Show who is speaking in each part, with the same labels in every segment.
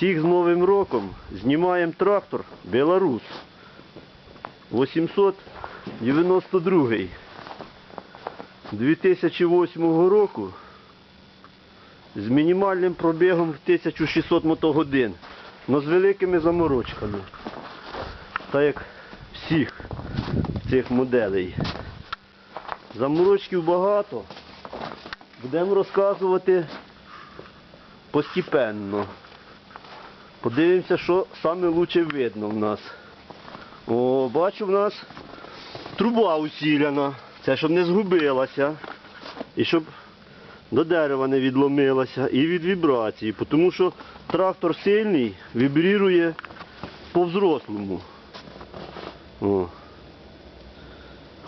Speaker 1: Всіх з Новим роком знімаємо трактор Беларус 892 2008 року з мінімальним пробігом в 1600 мотогодин, але з великими заморочками. Так як всіх цих моделей. Заморочків багато. Будемо розказувати постепенно. Подивимося, що лучше видно в нас. О, бачу в нас труба усіляна. Це щоб не згубилася. І щоб до дерева не відломилася. І від вібрації. Тому що трактор сильний, вібрірує по-взрослому.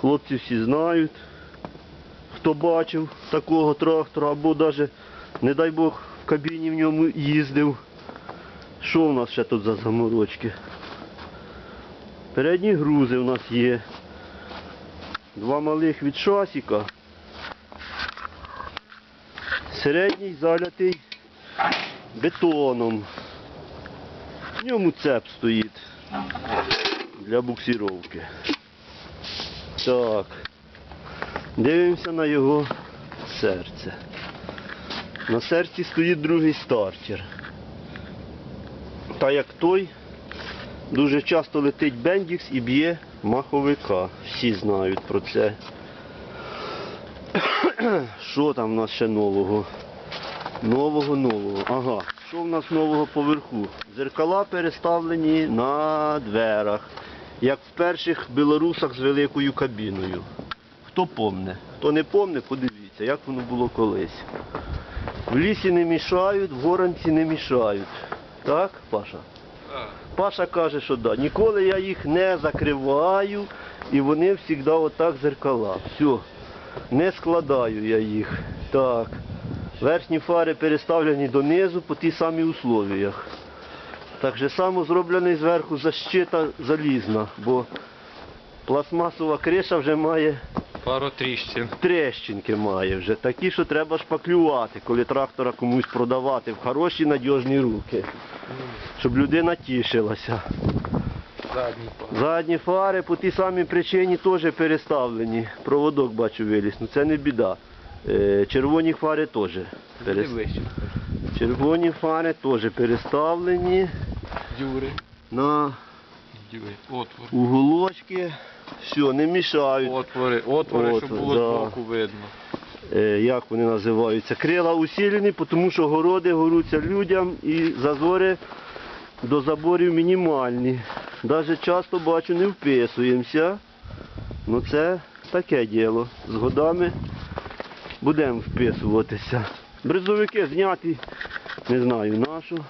Speaker 1: Хлопці всі знають, хто бачив такого трактора, або навіть, не дай Бог, в кабіні в ньому їздив. Що у нас ще тут за заморочки? Передні грузи у нас є. Два малих від шасіка. Середній залятий бетоном. В ньому цеп стоїть для буксировки. Так. Дивимося на його серце. На серці стоїть другий стартер. Та як той, дуже часто летить бендікс і б'є маховика. Всі знають про це. Що там в нас ще нового? Нового, нового. Ага. Що в нас нового поверху? Зеркала переставлені на дверах, як в перших білорусах з великою кабіною. Хто помне? Хто не помне, подивіться, як воно було колись. В лісі не мішають, в горанці не мішають. Так, Паша? Паша каже, що да. Ніколи я їх не закриваю і вони завжди отак зеркала. Все. Не складаю я їх. Так. Верхні фари переставлені донизу по тій самій условіях. Так же само зроблений зверху защита залізна, бо пластмасова криша вже має
Speaker 2: Пару тріщин.
Speaker 1: трещинки має вже. Такі, що треба шпаклювати, коли трактора комусь продавати в хороші надіжні руки. Щоб людина тішилася.
Speaker 2: Задній пар.
Speaker 1: Задні фари по тій самій причині теж переставлені. Проводок бачу виліз, ну це не біда. Е, Червоні фари теж. перес- Червоні фари теж переставлені
Speaker 2: Дюри.
Speaker 1: на
Speaker 2: Дюри. Отвор.
Speaker 1: уголочки. Все, не мішають.
Speaker 2: Отвори. Отвори, щоб
Speaker 1: Отвор,
Speaker 2: було
Speaker 1: да.
Speaker 2: збоку видно.
Speaker 1: Е, як вони називаються? Крила усілені, тому що городи горуться людям і зазори до заборів мінімальні. Навіть часто бачу, не вписуємося. Ну це таке діло. З годами будемо вписуватися. Бризовики зняті, не знаю нашу.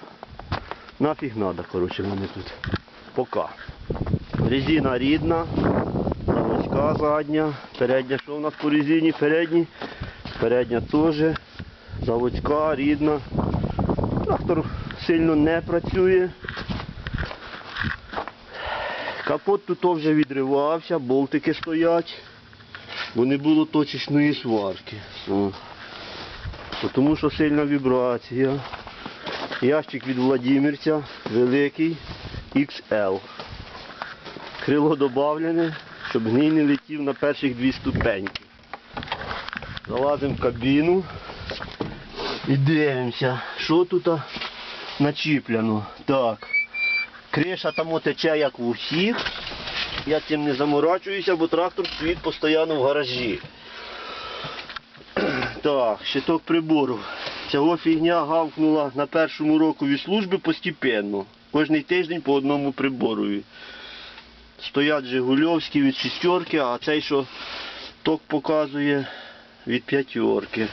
Speaker 1: Нафіг треба, коротше, вони тут. Пока. Резина рідна, заводська задня, передня, що у нас по резині? Передні. Передня теж. Заводська, рідна. Трактор сильно не працює. Капот тут вже відривався, болтики стоять, бо не було точечної сварки. О. Тому що сильна вібрація. Ящик від Владимирця великий XL. Крило додавлене, щоб гній не летів на перших дві ступеньки. Залазимо в кабіну і дивимося, що тут начіпляно. Так. Криша там тече, як у всіх. Я цим не заморачуюся, бо трактор стоїть постійно в гаражі. Так, щиток прибору. Цього фігня гавкнула на першому року від служби постепенно. Кожний тиждень по одному приборові. Стоять Жигульовські від шістерки, а цей, що ток показує від п'ятерки.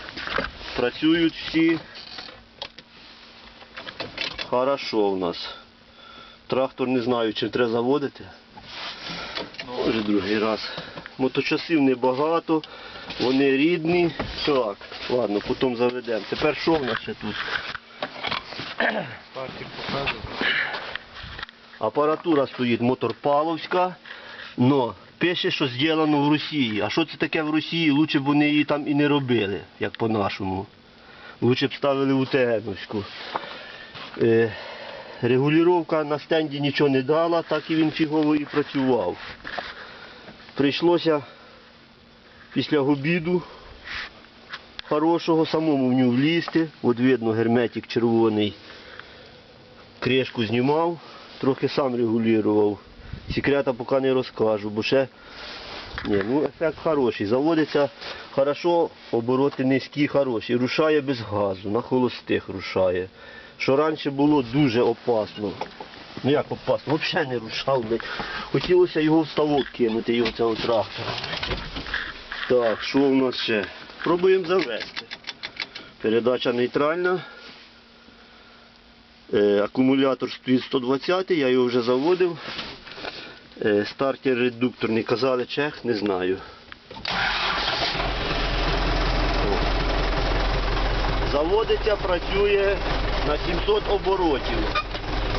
Speaker 1: Працюють всі. Хорошо в нас. Трактор не знаю, чи треба заводити. Може другий раз. Моточасів небагато, вони рідні. Так, ладно, потім заведемо. Тепер що в нас ще тут?
Speaker 2: Партір показував.
Speaker 1: Апаратура стоїть моторпаловська, но пише, що зроблено в Росії. А що це таке в Росії? Лучше б вони її там і не робили, як по-нашому. Лучше б ставили УТНовську. Е, Регулювання на стенді нічого не дала, так і він фігово і працював. Прийшлося після обіду хорошого самому в нього влізти. От видно герметик червоний. Кришку знімав, трохи сам регулював. Секрета поки не розкажу, бо ще ні, ну ефект хороший. Заводиться хорошо, обороти низькі, хороші. Рушає без газу, на холостих рушає. Що раніше було дуже опасно. Ну як опасно, взагалі не рушав. Хотілося його в ставок кинути, його цього трактора. Так, що у нас ще? Пробуємо завести. Передача нейтральна. Е, акумулятор стоїть 120, я його вже заводив. Е, стартер редукторний казали чех, не знаю. Заводиться, працює на 700 оборотів.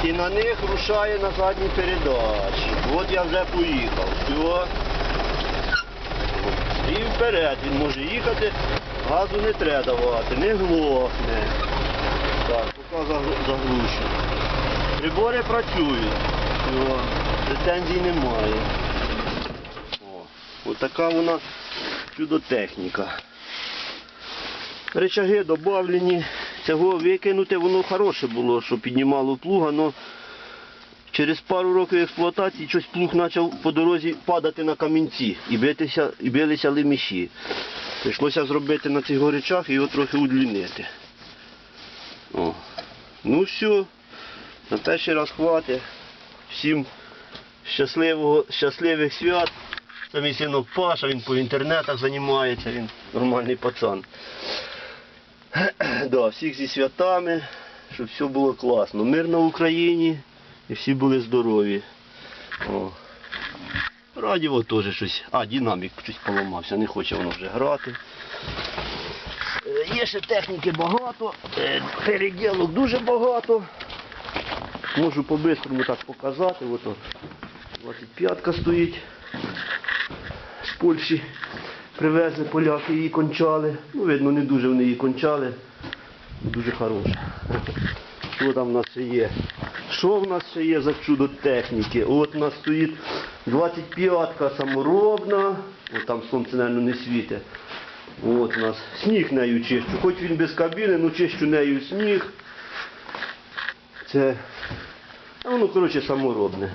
Speaker 1: І на них рушає на задній передачі. От я вже поїхав. Все. І вперед він може їхати, газу не треба давати, не глохне. Так, заглушу. Прибори працюють. Все. Претензій немає. О, ось така вона чудотехніка. Речаги додавлені. Цього викинути воно хороше було, що піднімало плуга, але через пару років експлуатації щось плуг почав по дорозі падати на камінці і битися, і билися леміші. Прийшлося зробити на цих горичах і його трохи удлінити. О. Ну все, на перший раз хватить. Всім щасливого, щасливих свят. Це мій синок Паша, він по інтернетах займається, він нормальний пацан. Да, всіх зі святами, щоб все було класно. Мир на Україні і всі були здорові. О. Радіо теж щось. А, динамік щось поламався, не хоче воно вже грати. Є ще техніки багато, е, переділок дуже багато. Можу по-бистрому так показати. Ото 25-ка стоїть. З Польщі привезли поляки, її кончали. Ну, видно, не дуже вони її кончали. Дуже хороша. Що там в нас ще є? Що в нас ще є за чудо техніки? От у нас стоїть 25-ка саморобна. От там сонце, мабуть, не світить. От нас сніг нею чищу. Хоч він без кабіни, ну чищу нею сніг. Це, воно, коротше, саморобне.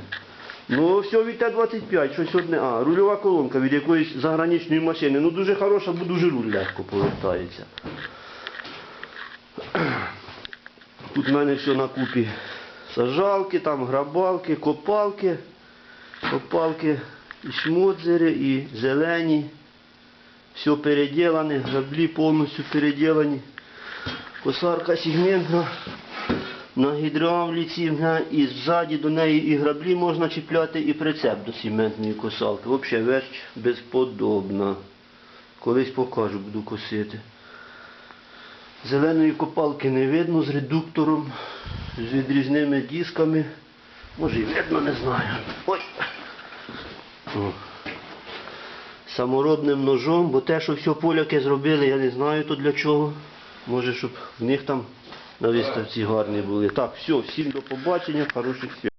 Speaker 1: Ну, все від Т-25, щось одне. А, рульова колонка від якоїсь заграничної машини. Ну дуже хороша, бо дуже руль легко повертається. Тут в мене все на купі. Сажалки, там грабалки, копалки. Копалки і шмодзери, і зелені. Все переділане, граблі повністю переділані. Косарка сегментна на гідравліці і ззаді до неї і граблі можна чіпляти, і прицеп до цементної косалки. Взагалі верч безподобна. Колись покажу, буду косити. Зеленої копалки не видно з редуктором, з відрізними дисками. Може і видно, не знаю. Ой. О. Саморобним ножом, бо те, що все поляки зробили, я не знаю то для чого. Може, щоб в них там на виставці гарні були. Так, все, всім до побачення, хороших свят.